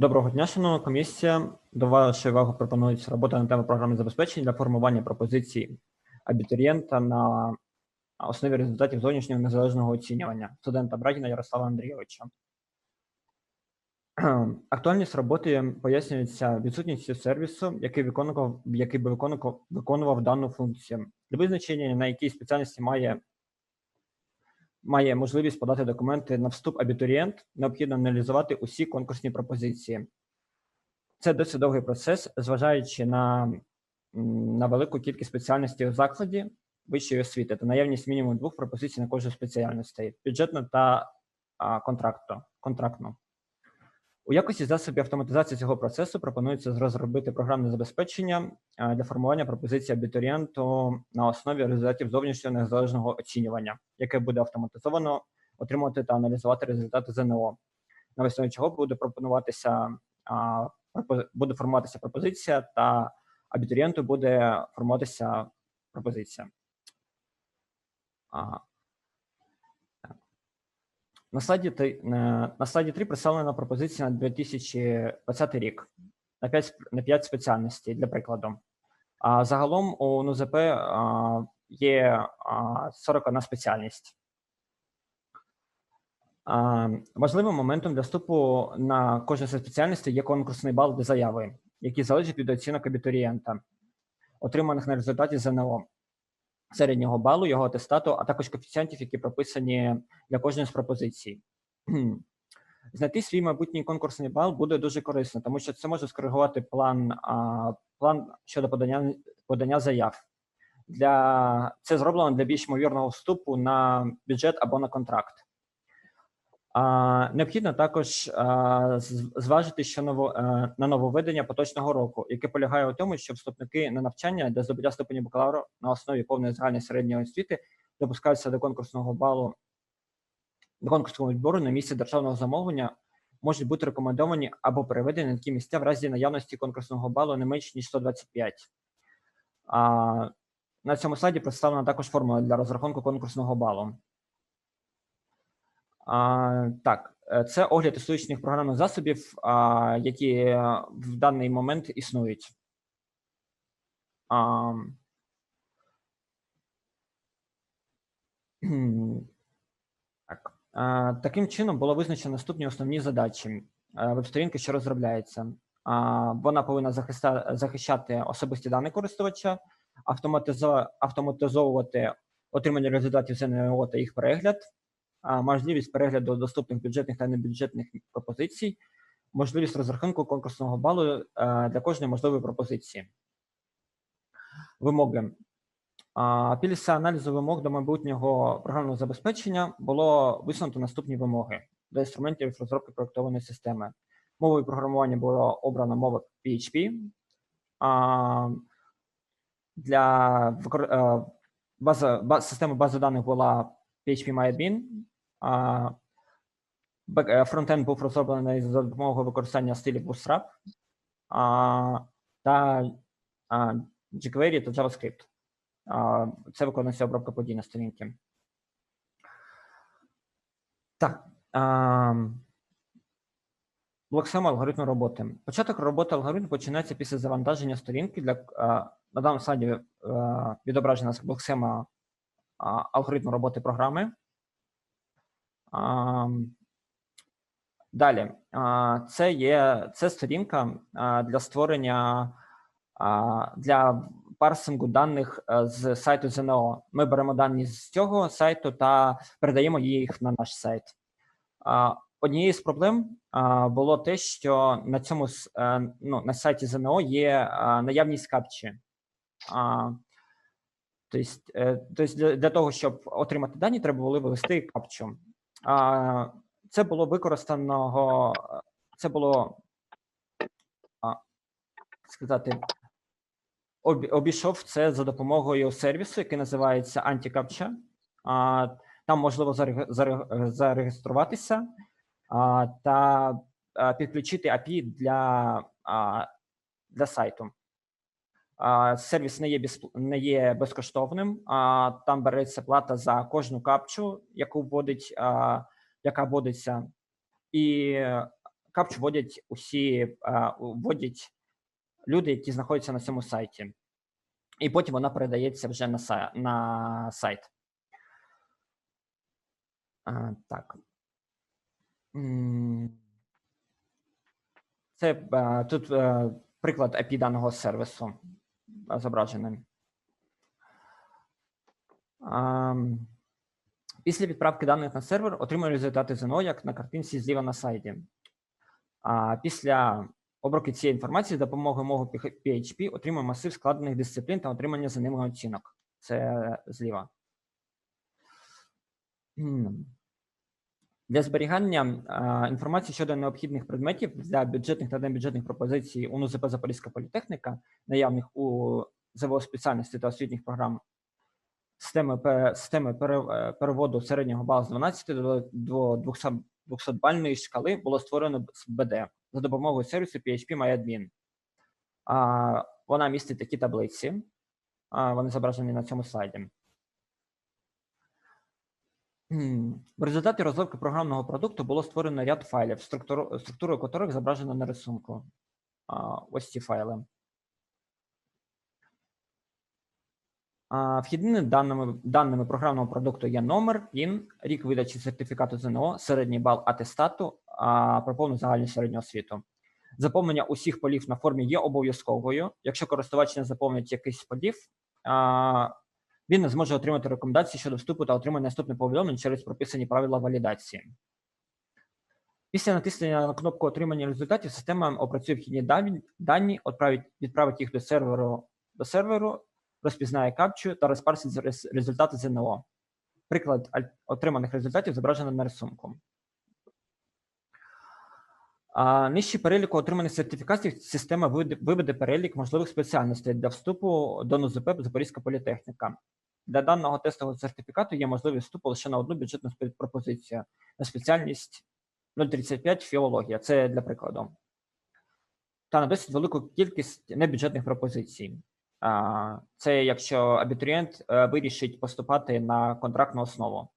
Доброго дня, шановна комісія. До вашої уваги пропонується робота на тему програмне забезпечення для формування пропозицій абітурієнта на основі результатів зовнішнього незалежного оцінювання студента Брагіна Ярослава Андрійовича. Актуальність роботи пояснюється відсутністю сервісу, який виконував, який би виконував, виконував дану функцію. Для визначення, на якій спеціальності має має можливість подати документи на вступ абітурієнт, необхідно аналізувати усі конкурсні пропозиції. Це досить довгий процес, зважаючи на, на велику кількість спеціальностей у закладі вищої освіти та наявність мінімум двох пропозицій на кожну спеціальностей бюджетну та контракту, контрактну. У якості засобів автоматизації цього процесу пропонується розробити програмне забезпечення для формування пропозицій абітурієнту на основі результатів зовнішнього незалежного оцінювання, яке буде автоматизовано отримувати та аналізувати результати ЗНО, на основі чого буде пропонуватися буде формуватися пропозиція, та абітурієнту буде формуватися пропозиція. На слайді, три- на на слайді 3 представлена пропозиція на 2020 рік на 5, на 5 спеціальностей, для прикладу. А загалом у НУЗП а, є а, 41 спеціальність. А, Важливим моментом для вступу на кожну з спеціальностей є конкурсний бал для заяви, який залежить від оцінок абітурієнта, отриманих на результаті ЗНО, середнього балу, його атестату, а також коефіцієнтів, які прописані для кожної з пропозицій. Знайти свій майбутній конкурсний бал буде дуже корисно, тому що це може скоригувати план, а, план щодо подання, подання заяв. Для, це зроблено для більш ймовірного вступу на бюджет або на контракт. Необхідно також зважити, що ново, е, на нововведення поточного року, яке полягає у тому, що вступники на навчання для здобуття ступені бакалавра на основі повної загальної середньої освіти допускаються до конкурсного балу до конкурсного відбору на місце державного замовлення можуть бути рекомендовані або переведені на такі місця в разі наявності конкурсного балу не менш ніж 125. А, на цьому слайді представлена також формула для розрахунку конкурсного балу. Так, е, це огляд історичних програмних засобів, які е, в даний момент існують. Так. А, Таким чином було визначено наступні основні задачі е, веб-сторінки, що розробляється. Вона повинна захищати особисті дані користувача, автоматизовувати отримання результатів ЗНО та їх перегляд, можливість перегляду доступних бюджетних та небюджетних пропозицій, можливість розрахунку конкурсного балу для кожної можливої пропозиції. Вимоги. Після аналізу вимог до майбутнього програмного забезпечення було висунуто наступні вимоги до інструментів розробки проєктованої системи. Мовою програмування було обрано мова PHP. Для база, ба- системи бази даних була PHP MyAdmin. Е, Фронтенд був розроблений за допомогою використання стилів Bootstrap та jQuery та JavaScript. Це виконується обробка подій на сторінці. Так. Блоксхема алгоритму роботи. Початок роботи алгоритму починається після завантаження сторінки. Для, на даному слайді е, відображена блоксхема алгоритму роботи програми. Далі, це є це сторінка для створення для парсингу даних е, з сайту ЗНО. Ми беремо дані з цього сайту та передаємо їх на наш сайт. Однією з проблем було те, що на цьому е, ну, на сайті ЗНО є наявність капчі. Тобто, для того, щоб отримати дані, треба було ввести капчу. Це було використаного, це було сказати, обійшов це за допомогою сервісу, який називається AntiCAPTCHA. Там можливо зареєструватися та підключити API для, для сайту. Сервіс не є, не є безкоштовним, а там береться плата за кожну капчу, яку вводить, яка вводиться, і капчу вводять усі вводять люди, які знаходяться на цьому сайті. І потім вона передається вже на. На сайт. Так. Це тут е, приклад API даного сервісу зображений. Після відправки даних на сервер отримує результати ЗНО, як на картинці зліва на сайті. Після обробки цієї інформації з допомогою мого PHP отримує масив складених дисциплін та отримання за ними оцінок. Це зліва. Для зберігання інформації щодо необхідних предметів для бюджетних та небюджетних пропозицій у НУЗП Запорізька політехніка, наявних у ЗВО спеціальності та освітніх програм системи, системи е, переводу середнього балу з 12 до, до 200, 200-бальної шкали було створено з БД за допомогою сервісу PHP MyAdmin. Вона містить такі таблиці. Вони зображені на цьому слайді. В результаті розробки програмного продукту було створено ряд файлів, структуру, структуру яких зображено на рисунку. Ось ці файли. Вхідними даними, даними програмного продукту є номер, PIN, рік видачі сертифікату ЗНО, середній бал атестату, про повну загальну середню освіту. Заповнення усіх полів на формі є обов'язковою. Якщо користувач не заповнить якийсь полів, він не зможе отримати рекомендації щодо вступу та отримання наступних повідомлень через прописані правила валідації. Після натиснення на кнопку отримання результатів система опрацює вхідні дані, відправить, їх до серверу, до серверу, розпізнає капчу та розпарсить результати ЗНО. Приклад отриманих результатів зображено на рисунку. А, нижче переліку отриманих сертифікатів система виведе перелік можливих спеціальностей для вступу до НУЗП Запорізька політехніка. Для даного тестового сертифікату є можливість вступу лише на одну бюджетну пропозицію на спеціальність 035 філологія. Це для прикладу. Та на досить велику кількість небюджетних пропозицій. Це якщо абітурієнт е, вирішить поступати на контрактну основу.